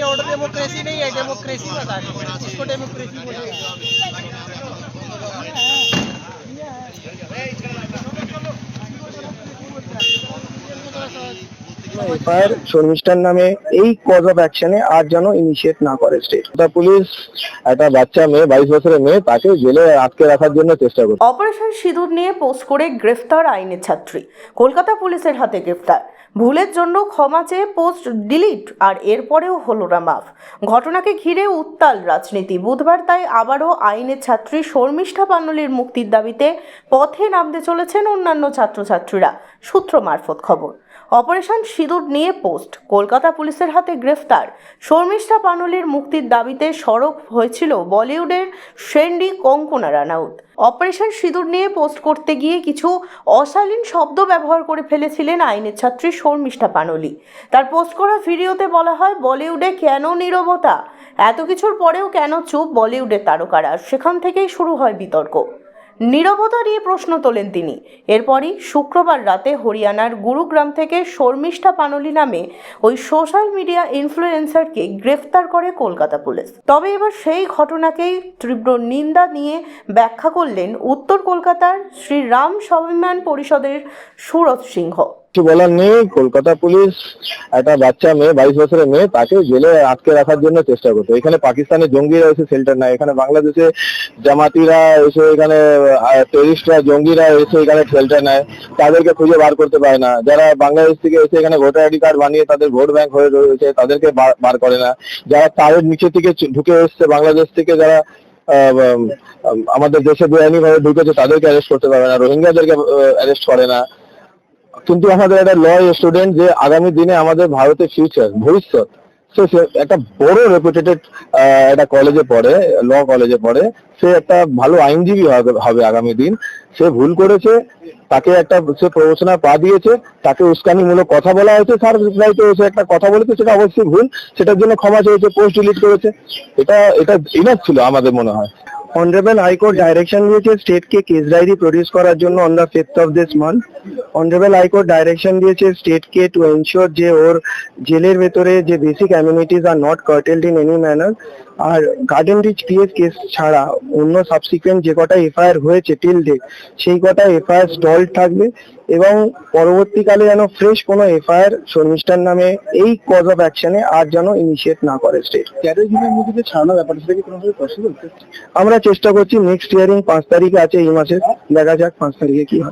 Road democracy नहीं है democracy बता रहे इसको डेमोक्रेसी बोले এফআইআর শর্মিষ্ঠার নামে এই কজ অফ অ্যাকশনে আর যেন ইনিশিয়েট না করে স্টেট তা পুলিশ একটা বাচ্চা মেয়ে বাইশ বছরের মেয়ে তাকে জেলে আটকে রাখার জন্য চেষ্টা করছে অপারেশন সিঁদুর নিয়ে পোস্ট করে গ্রেফতার আইনের ছাত্রী কলকাতা পুলিশের হাতে গ্রেফতার ভুলের জন্য ক্ষমা চেয়ে পোস্ট ডিলিট আর এরপরেও হলো না মাফ। ঘটনাকে ঘিরে উত্তাল রাজনীতি। বুধবার তাই আবারও আইনের ছাত্রী শর্মিষ্ঠা পান্নলির মুক্তির দাবিতে পথে নামতে চলেছেন অন্যান্য ছাত্রছাত্রীরা। সূত্র মারফত খবর। অপারেশন সিঁদুর নিয়ে পোস্ট। কলকাতা পুলিশের হাতে গ্রেফতার। শর্মিষ্ঠা পানলির মুক্তির দাবিতে সরব হয়েছিল বলিউডের শ্রেন্ডি কঙ্কনা রানাউত। অপারেশন সিঁদুর নিয়ে পোস্ট করতে গিয়ে কিছু অশালীন শব্দ ব্যবহার করে ফেলেছিলেন আইনের ছাত্রী শর্মিষ্ঠা পানলি। তার পোস্ট করা ভিডিওতে বলা হয়, বলিউডে কেন নীরবতা? এত কিছুর পরেও কেন চুপ বলিউডের তারকারা? সেখান থেকেই শুরু হয় বিতর্ক। নীরবতা নিয়ে প্রশ্ন তোলেন তিনি। এরপরই শুক্রবার রাতে হরিয়ানার গুরুগ্রাম থেকে শর্মিষ্ঠা পানলি নামে ওই সোশ্যাল মিডিয়া ইনফ্লুয়েন্সারকে গ্রেফতার করে কলকাতা পুলিশ। তবে এবার সেই ঘটনাকেই তীব্র নিন্দা নিয়ে ব্যাখ্যা করলেন উত্তর কলকাতার শ্রী রাম স্বাভিমান পরিষদের সুরজ সিংহ। কিছু বলার নেই। কলকাতা পুলিশ একটা বাচ্চা মেয়ে, বাইশ বছরের মেয়ে, তাকে জেলে আটকে রাখার জন্য চেষ্টা করতো। এখানে পাকিস্তানের জঙ্গিরা এসে শেল্টার নাই এখানে বাংলাদেশে জামাতিরা এসে এখানে টেরিস্টরা জঙ্গিরা এসে এখানে শেল্টার নেয়। তাদেরকে খুঁজে বার করতে পারে না। যারা বাংলাদেশ থেকে এসে এখানে ভোটার আইডি কার্ড বানিয়ে তাদের ভোট ব্যাংক হয়ে রয়েছে, তাদেরকে বার- করে না। যারা তারের নিচে থেকে ঢুকে এসছে বাংলাদেশ থেকে, যারা আমাদের দেশে বেআইনি ভাবে ঢুকেছে, তাদেরকে অ্যারেস্ট করতে পারে না। রোহিঙ্গাদেরকে অ্যারেস্ট করে না। কিন্তু আমাদের একটা ল স্টুডেন্ট যে আগামী দিনে আমাদের ভারতের ফিউচার ভবিষ্যৎ, সে একটা বড় রেপুটেটেড একটা কলেজে পড়ে ল কলেজে পড়ে, সে একটা ভালো আইনজীবী হবে আগামী দিন। সে ভুল করেছে, তাকে একটা, সে প্ররোচনা পা দিয়েছে, তাকে উস্কানিমূলক কথা বলা হয়েছে স্যার তো সে একটা কথা বলেছে, সেটা অবশ্যই ভুল, সেটার জন্য ক্ষমা চেয়েছে পোস্ট ডিলিট করেছে। এটা এটা ইনাফ ছিল আমাদের মনে হয়। অনারেবল হাইকোর্ট ডাইরেকশন দিয়েছে স্টেটকে কেস ডায়েরি প্রডিউস করার জন্য on the fifth of this month honourable high court direction দিয়েছে স্টেটকে টু এনশিওর যে ওর জেলের ভেতরে যে basic amenities are not curtailed in any manner R Garden Reach PS case ছাড়া অন্য সাবসিকুয়েন্ট যে কটা এফআইআর হয়েছে টিল ডেট সেই কটা এফআইআর স্টল থাকবে এবং পরবর্তীকালে যেন ফ্রেশ কোনো এফআইআর শর্মিষ্ঠার নামে এই কজ অফ অ্যাকশনে আর যেন ইনিশিয়েট না করে স্টেট দিনের মধ্যে যে ছাড়ানো ব্যাপারটা সেটা কি কোনোভাবে পসিবল আমরা চেষ্টা করছি নেক্সট হিয়ারিং পাঁচ তারিখে আছে, এই মাসে দেখা যাক পাঁচ তারিখে কি হয়।